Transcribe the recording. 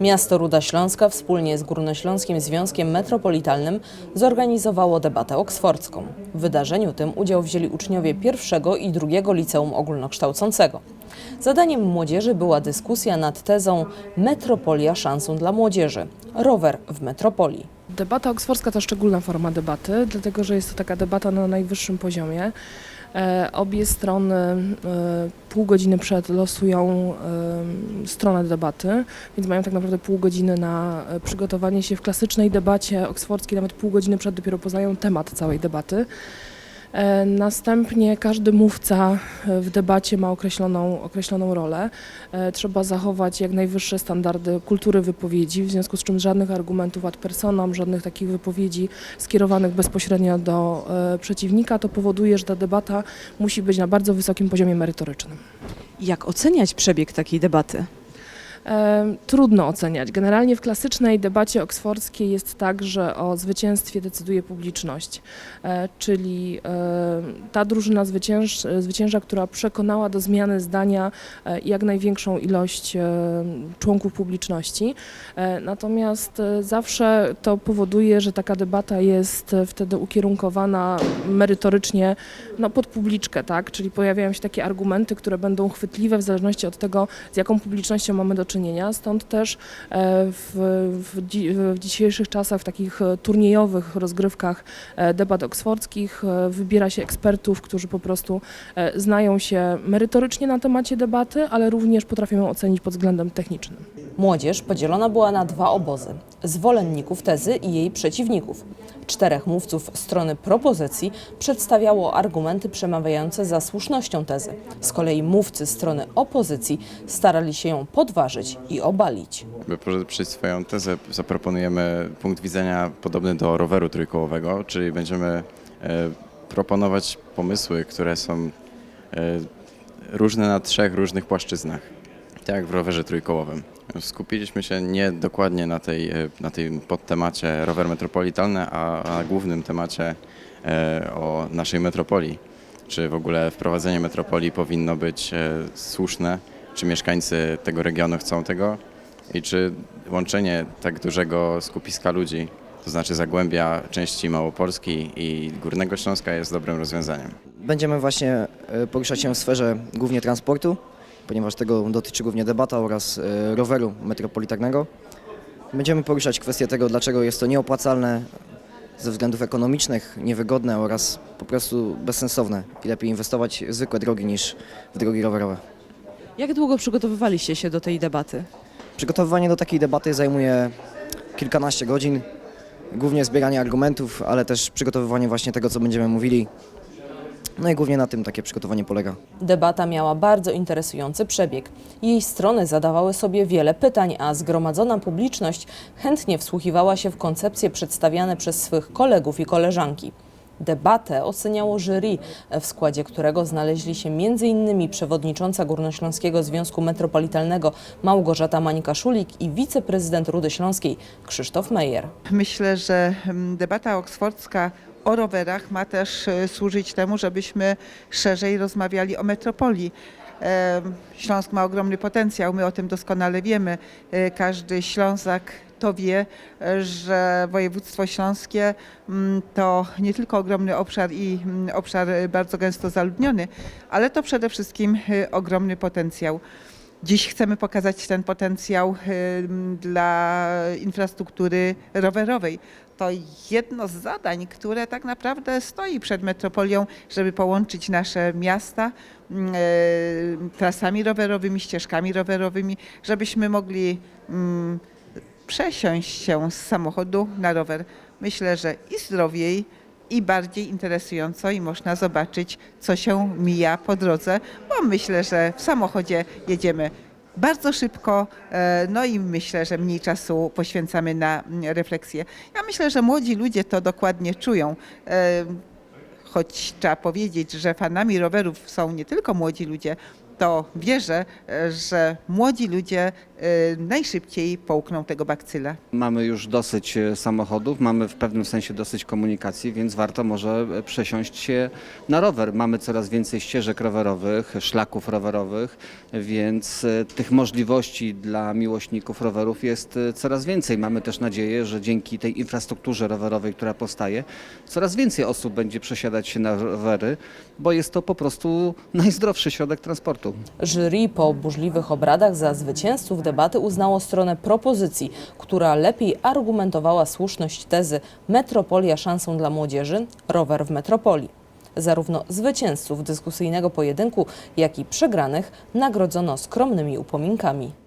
Miasto Ruda Śląska wspólnie z Górnośląskim Związkiem Metropolitalnym zorganizowało debatę oksfordzką. W wydarzeniu tym udział wzięli uczniowie pierwszego i drugiego liceum ogólnokształcącego. Zadaniem młodzieży była dyskusja nad tezą Metropolia szansą dla młodzieży. Rower w metropolii. Debata oksfordzka to szczególna forma debaty, dlatego że jest to taka debata na najwyższym poziomie. E, obie strony e, pół godziny przed losują e, stronę debaty, więc mają tak naprawdę pół godziny na przygotowanie się w klasycznej debacie oksfordzkiej, nawet pół godziny przed dopiero poznają temat całej debaty. E, Następnie każdy mówca e, w debacie ma określoną, określoną rolę. E, Trzeba zachować jak najwyższe standardy kultury wypowiedzi, w związku z czym żadnych argumentów ad personam, żadnych takich wypowiedzi skierowanych bezpośrednio do przeciwnika. To powoduje, że ta debata musi być na bardzo wysokim poziomie merytorycznym. Jak oceniać przebieg takiej debaty? Trudno oceniać. Generalnie w klasycznej debacie oksfordzkiej jest tak, że o zwycięstwie decyduje publiczność, E, czyli ta drużyna zwycięż, zwycięża, która przekonała do zmiany zdania e, jak największą ilość członków publiczności. E, Natomiast zawsze to powoduje, że taka debata jest wtedy ukierunkowana merytorycznie no, pod publiczkę, tak? czyli pojawiają się takie argumenty, które będą chwytliwe w zależności od tego, z jaką publicznością mamy do czynienia. Stąd też e, w, w, dzi- w dzisiejszych czasach, w takich e, turniejowych rozgrywkach e, debat oksfordzkich wybiera się ekspertów, którzy po prostu znają się merytorycznie na temacie debaty, ale również potrafią ją ocenić pod względem technicznym. Młodzież podzielona była na dwa obozy: zwolenników tezy i jej przeciwników. Czterech mówców strony propozycji przedstawiało argumenty przemawiające za słusznością tezy. Z kolei mówcy strony opozycji starali się ją podważyć i obalić. By poprzeć swoją tezę zaproponujemy punkt widzenia podobny do roweru trójkołowego, czyli będziemy e, proponować pomysły, które są e, różne na trzech różnych płaszczyznach, tak jak w rowerze trójkołowym. Skupiliśmy się nie dokładnie na, tej, e, na tym podtemacie rower metropolitalny, a na głównym temacie e, o naszej metropolii. Czy w ogóle wprowadzenie metropolii powinno być e, słuszne, czy mieszkańcy tego regionu chcą tego, i czy łączenie tak dużego skupiska ludzi, to znaczy Zagłębia, części Małopolski i Górnego Śląska jest dobrym rozwiązaniem. Będziemy właśnie poruszać się w sferze głównie transportu, ponieważ tego dotyczy głównie debata oraz e, roweru metropolitarnego. Będziemy poruszać kwestię tego, dlaczego jest to nieopłacalne ze względów ekonomicznych, niewygodne oraz po prostu bezsensowne i lepiej inwestować w zwykłe drogi niż w drogi rowerowe. Jak długo przygotowywaliście się do tej debaty? Przygotowywanie do takiej debaty zajmuje kilkanaście godzin, głównie zbieranie argumentów, ale też przygotowywanie właśnie tego, co będziemy mówili. No i głównie na tym takie przygotowanie polega. Debata miała bardzo interesujący przebieg. Jej strony zadawały sobie wiele pytań, a zgromadzona publiczność chętnie wsłuchiwała się w koncepcje przedstawiane przez swych kolegów i koleżanki. Debatę oceniało jury, w składzie którego znaleźli się m.in. przewodnicząca Górnośląskiego Związku Metropolitalnego Małgorzata Mańka-Szulik i wiceprezydent Rudy Śląskiej Krzysztof Mejer. Myślę, że mm, debata oksfordzka o rowerach ma też e, służyć temu, żebyśmy szerzej rozmawiali o metropolii. Em, Śląsk ma ogromny potencjał, my o tym doskonale wiemy. E, Każdy Ślązak to wie, e, że województwo śląskie mm, to nie tylko ogromny obszar i mm, obszar e, bardzo gęsto zaludniony, ale to przede wszystkim e, ogromny potencjał. Dziś chcemy pokazać ten potencjał dla infrastruktury rowerowej. To jedno z zadań, które tak naprawdę stoi przed metropolią, żeby połączyć nasze miasta e, trasami rowerowymi, ścieżkami rowerowymi, żebyśmy mogli przesiąść się z samochodu na rower. Myślę, że i zdrowiej, i bardziej interesująco i można zobaczyć, co się mija po drodze, bo myślę, że w samochodzie jedziemy bardzo szybko, e, no i myślę, że mniej czasu poświęcamy na mm, refleksję. Ja myślę, że młodzi ludzie to dokładnie czują. E, Choć trzeba powiedzieć, że fanami rowerów są nie tylko młodzi ludzie, to wierzę, e, że młodzi ludzie e, najszybciej połkną tego bakcyla. Mamy już dosyć e, samochodów, mamy w pewnym sensie dosyć komunikacji, więc warto może przesiąść się na rower. Mamy coraz więcej ścieżek rowerowych, szlaków rowerowych, więc tych możliwości dla miłośników rowerów jest coraz więcej. Mamy też nadzieję, że dzięki tej infrastrukturze rowerowej, która powstaje, coraz więcej osób będzie przesiadać się na rowery, bo jest to po prostu najzdrowszy środek transportu. Jury po burzliwych obradach za zwycięzców debaty uznało stronę propozycji, która lepiej argumentowała słuszność tezy Metropolia szansą dla młodzieży, rower w metropolii. Zarówno zwycięzców dyskusyjnego pojedynku, jak i przegranych nagrodzono skromnymi upominkami.